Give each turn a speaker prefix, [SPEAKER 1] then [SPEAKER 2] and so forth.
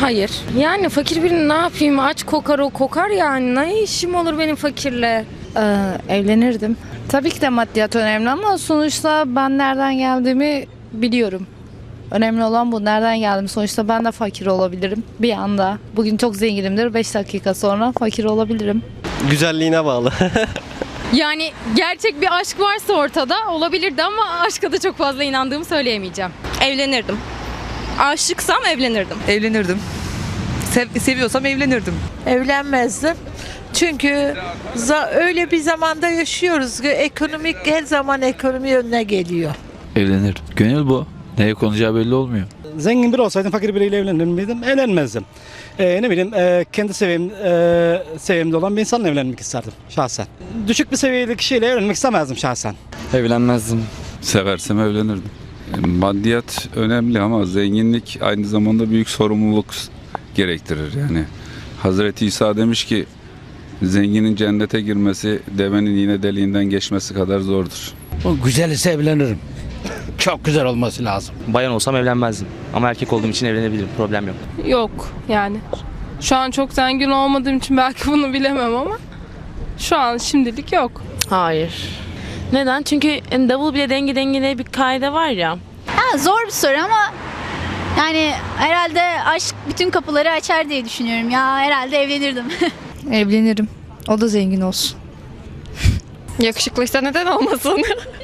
[SPEAKER 1] Hayır. Yani fakir birini ne yapayım? Aç kokar o kokar yani. Ne işim olur benim fakirle?
[SPEAKER 2] Ee, evlenirdim. Tabii ki de maddiyat önemli ama sonuçta ben nereden geldiğimi biliyorum. Önemli olan bu. Nereden geldim? Sonuçta ben de fakir olabilirim bir anda. Bugün çok zenginimdir. 5 dakika sonra fakir olabilirim.
[SPEAKER 3] Güzelliğine bağlı.
[SPEAKER 4] Yani gerçek bir aşk varsa ortada olabilirdi ama aşka da çok fazla inandığımı söyleyemeyeceğim.
[SPEAKER 5] Evlenirdim. Aşıksam evlenirdim.
[SPEAKER 6] Evlenirdim. Sev- seviyorsam evlenirdim.
[SPEAKER 7] Evlenmezdim. Çünkü za- öyle bir zamanda yaşıyoruz. ki Ekonomik her zaman ekonomi önüne geliyor.
[SPEAKER 8] Evlenir. Gönül bu. Neye konacağı belli olmuyor.
[SPEAKER 9] Zengin biri olsaydım fakir biriyle evlenir miydim? Evlenmezdim. Ee, ne bileyim e, kendi seviyem, e, seviyemde olan bir insanla evlenmek isterdim şahsen. Düşük bir seviyeli kişiyle evlenmek istemezdim şahsen.
[SPEAKER 8] Evlenmezdim.
[SPEAKER 10] Seversem evlenirdim. Maddiyat önemli ama zenginlik aynı zamanda büyük sorumluluk gerektirir yani. Hazreti İsa demiş ki zenginin cennete girmesi devenin yine deliğinden geçmesi kadar zordur.
[SPEAKER 9] O güzel ise evlenirim. Çok güzel olması lazım.
[SPEAKER 3] Bayan olsam evlenmezdim. Ama erkek olduğum için evlenebilirim. Problem yok.
[SPEAKER 1] Yok yani. Şu an çok zengin olmadığım için belki bunu bilemem ama şu an şimdilik yok.
[SPEAKER 2] Hayır. Neden? Çünkü davul bile denge dengine bir kaide var ya.
[SPEAKER 11] Ha, zor bir soru ama yani herhalde aşk bütün kapıları açar diye düşünüyorum ya. Herhalde evlenirdim.
[SPEAKER 2] Evlenirim. O da zengin olsun.
[SPEAKER 4] Yakışıklıysa neden olmasın?